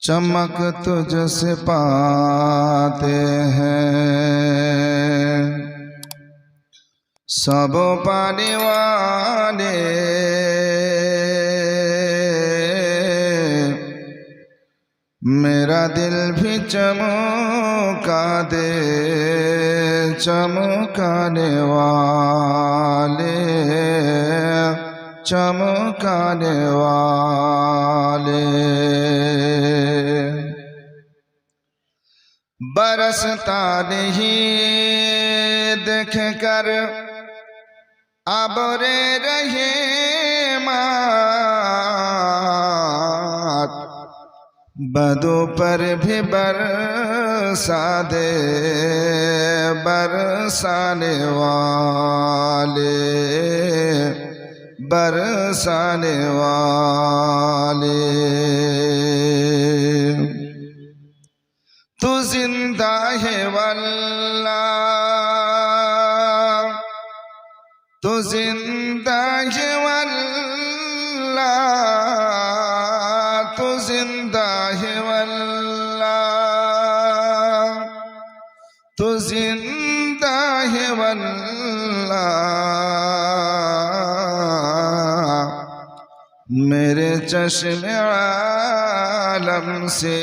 चमक तुझसे पाते हैं। सब पाने वाले मेरा दिल भी चमका दे, चमकाने वाले चमकाने वाले। बरसता नहीं। देख कर अबरे रहे मात। बदो पर भी बरसा दे, बरसाने वाले बरसाने वाले। तू واللہ تو زندہ ہے واللہ تو زندہ ہے واللہ تو زندہ ہے واللہ میرے چشم عالم سے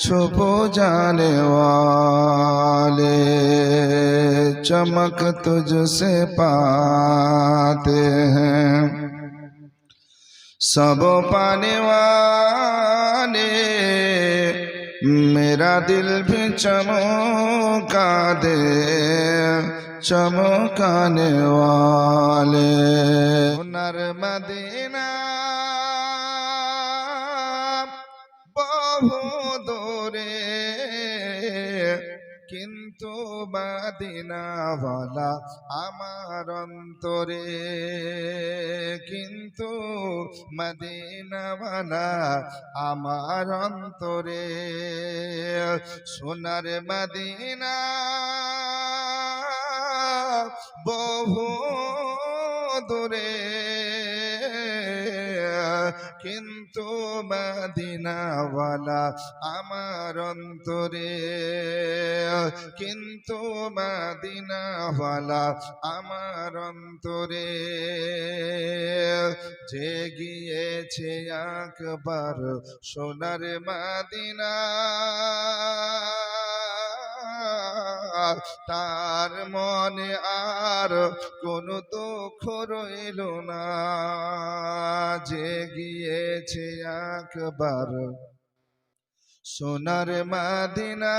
छुप जाने वाले, चमक तुझसे पाते हैं। सब पाने वाले, मेरा दिल भी चमका दे, चमकाने वाले। नर्मदीना কিন্তু বাদিনাওয়ালা আমার অন্তরে কিন্তু মদিনাওয়ালা আমার অন্তরে। সোনার মদিনা বহু দূরে কিন্তু মদিনাওয়ালা আমার অন্তরে। কিন্তু মদিনাওয়ালা আমার অন্তরে। যে গিয়েছে একবার সোনার মদিনা। তার মনে আর কোনো দুঃখ রইল না। যে গিয়েছে একবার সোনার মাদিনা,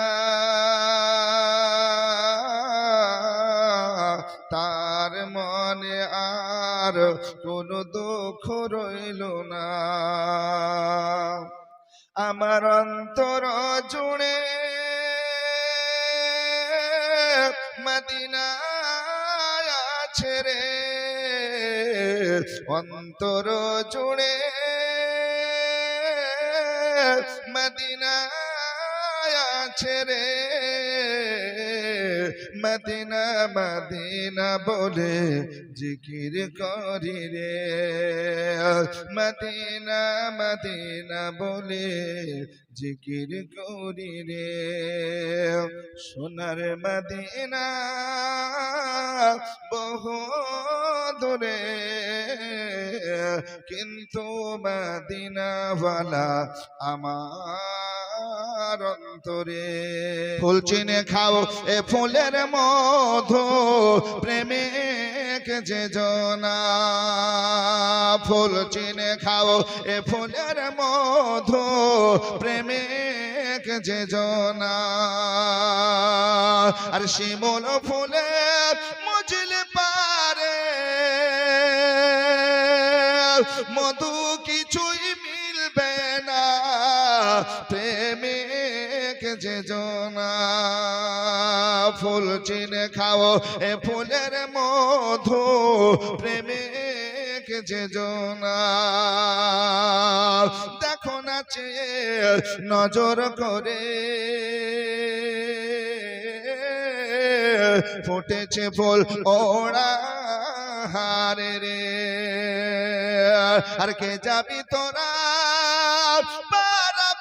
তার মনে আর কোনো দুঃখ রইল না। আমার অন্তর জুড়ে মদিনা আছে রে। অন্তর জুড়ে মদিনা আছে রে। মদিনা মদিনা বলে জিকির করি রে। মদিনা মদিনা বলে জিকির করি রে। সোনার মদিনা বহু দূরে, কিন্তু মদিনাওয়ালা আমার অন্তরে। ফুল চিনে খাও, এ ফুলের মধু, প্রেমিক যে জনা। ফুল চিনে খাও, এ ফুলের মধু, প্রেমিক যে জনা। আর শিমুল ফুলে মজলে পারে, মধু ফুল চিনে খাও, এ ফুলের মধু প্রেমিক যে জনা দেখো না চেয়ে নজর করে। ফুটেছে ফুল ওড়া হারে রে। আর কে যাবি তোরা? পারা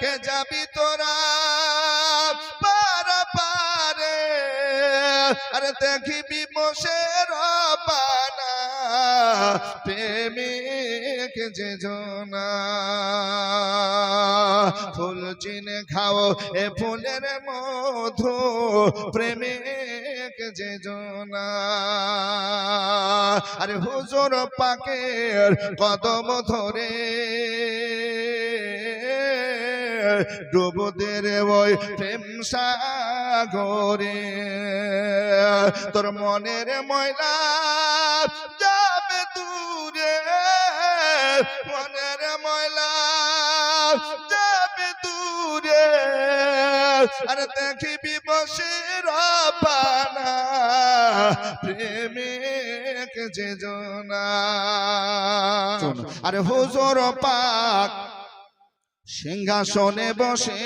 কে যাবি তোরা? আরে মোশের পানা প্রেমিক যে ফুল চিনে খাও, এ ফুলের মধু, প্রেমিক যে জনা। আরে হুজুর পাকের কদম ধরে ডুবদের ওই প্রেম সাগরে তোর মনের ময়লা যাবে দূরে। মনের ময়লা যাবে দূরে। আরে দেখিবি বসে রাপানা প্রেমিক যে জনা। আরে হুজুর পাক সিংহাসনে বসে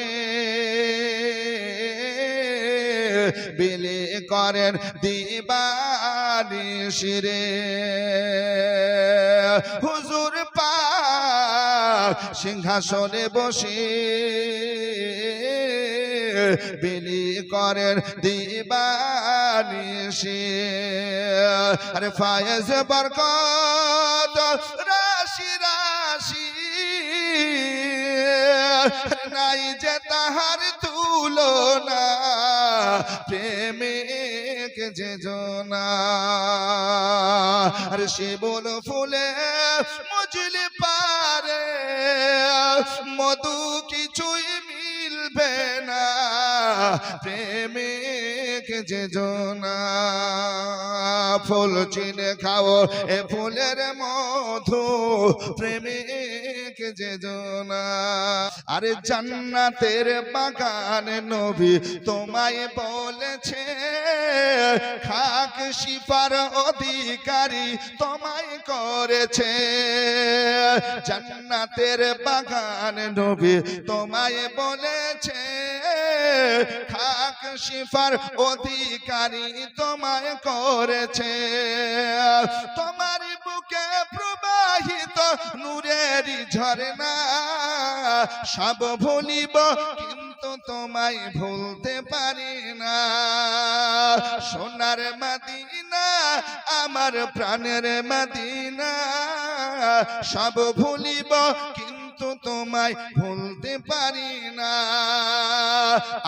বিলি করেন দিবানি শিরে। হুজুর পাক সিংহাসনে বসে বিলি করেন দিবানি আরে ফায়েজ বরকত নাই যে তাহার তুলনা প্রেমিক যে জনা। আর বল ফুলে মজলি পারে, মধু কিছুই মিলবে না প্রেমিক যে জনা, ফুল চিনে খাও, এ ফুলের মধু প্রেমিক যে জনা। আরে জান্নাতের বাগান নবী তোমায় বলেছে, খাক শিপার অধিকারী তোমায় করেছে। জান্নাতের বাগান নবী তোমায় বলেছে খাক শিফার অধিকারী তোমায় করেছে। তোমার বুকে প্রবাহিত নূরের ঝরনা সব ভুলিব কিন্তু তোমায় ভুলতে পারি না। সোনার মাদিনা, আমার প্রাণের মাদিনা, সব ভুলিব কিন্তু তোমায় ভুলতে পারি না।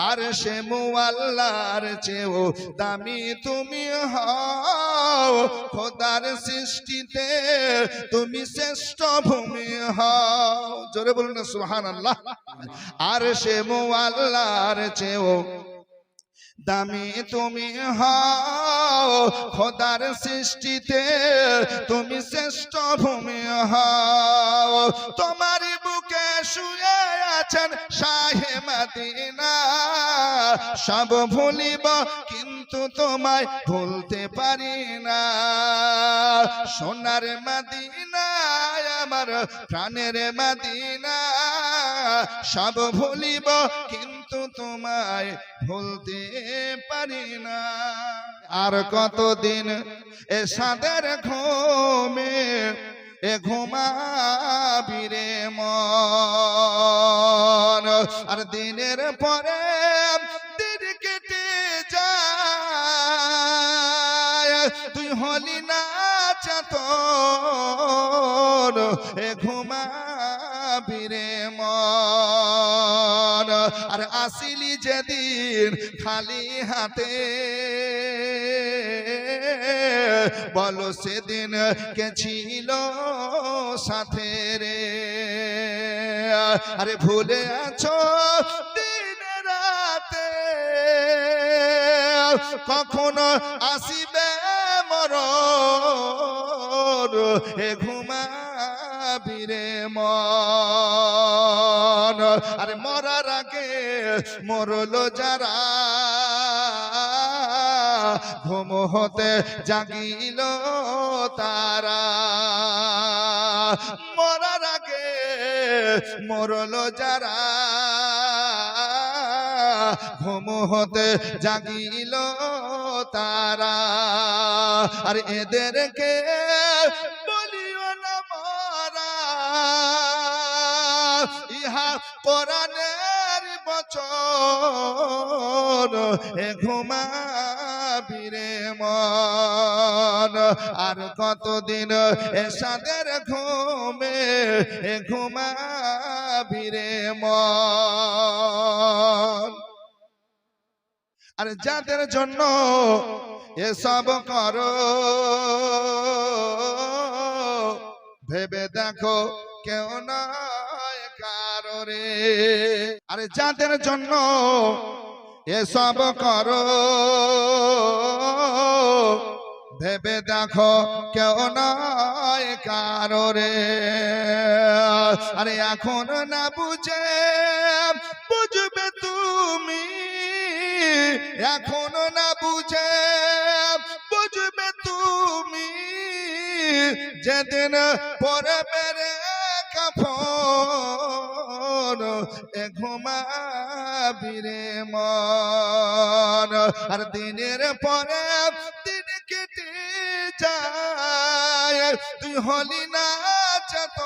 আর সে মোয়াল্লার চেয়েও দামি তুমি হও। সৃষ্টিতে তুমি শ্রেষ্ঠ ভূমি হও। জোরে বলুন সুহান আল্লাহ আর সে মোয়াল্লার চেয়েও দামি তুমি হও, খোদার সৃষ্টিতে তুমি শ্রেষ্ঠ ভূমি হও। তোমার বুকে শুয়ে আছেন শাহে মাদিনা, সব ভুলিব কিন্তু তোমায় ভুলতে পারি না। সোনার মাদিনা, আমার প্রাণের মাদিনা, সব ভুলিব কিন্তু তোমায় ভুলতে পারি না। আর কতদিন এ সাদের ঘুমে এ ঘুমাবি রে মন? আর দিনের পরে দিন কেটে যায়, তুই হলি না চাতর। এ ঘুমাবি মন? আর আসিলি যেদিন খালি হাতে। বলো সেদিন কে ছিল সাথে রে? আরে ভুলে আছো দিন রাতে? কখনো আসিবে মর এ ঘুমাবি রে মন? আরে মরার আগে মরলো যারা ঘুম হতে জাগিল তারা। মরার আগে মরলো যারা ঘুম হতে জাগিল তারা। আর এদেরকে বলিও না মারা। ইহা কোরআনের বচন এ ঘুমাবি রে মন। আর কতদিন এসাদের ঘুমে এ ঘুমাবি রে মন। আর যাদের জন্য এসব করো, ভেবে দেখো কেউ নয় কারও। আরে যাদের জন্য এসব করো। ভেবে দেখো কেউ নয় কারও রে। আরে এখন না বুঝে, বুঝবে তুমি। এখনও না বুঝে, বুঝবে তুমি। যেদিন পরে মেরে কাফন এ ঘুমাবি মন। আর দিনের পরে দিন কেটে যায়, তুই হলি না চত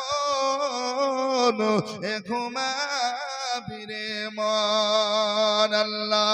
এ ঘুমাবি রে মন, আল্লাহ।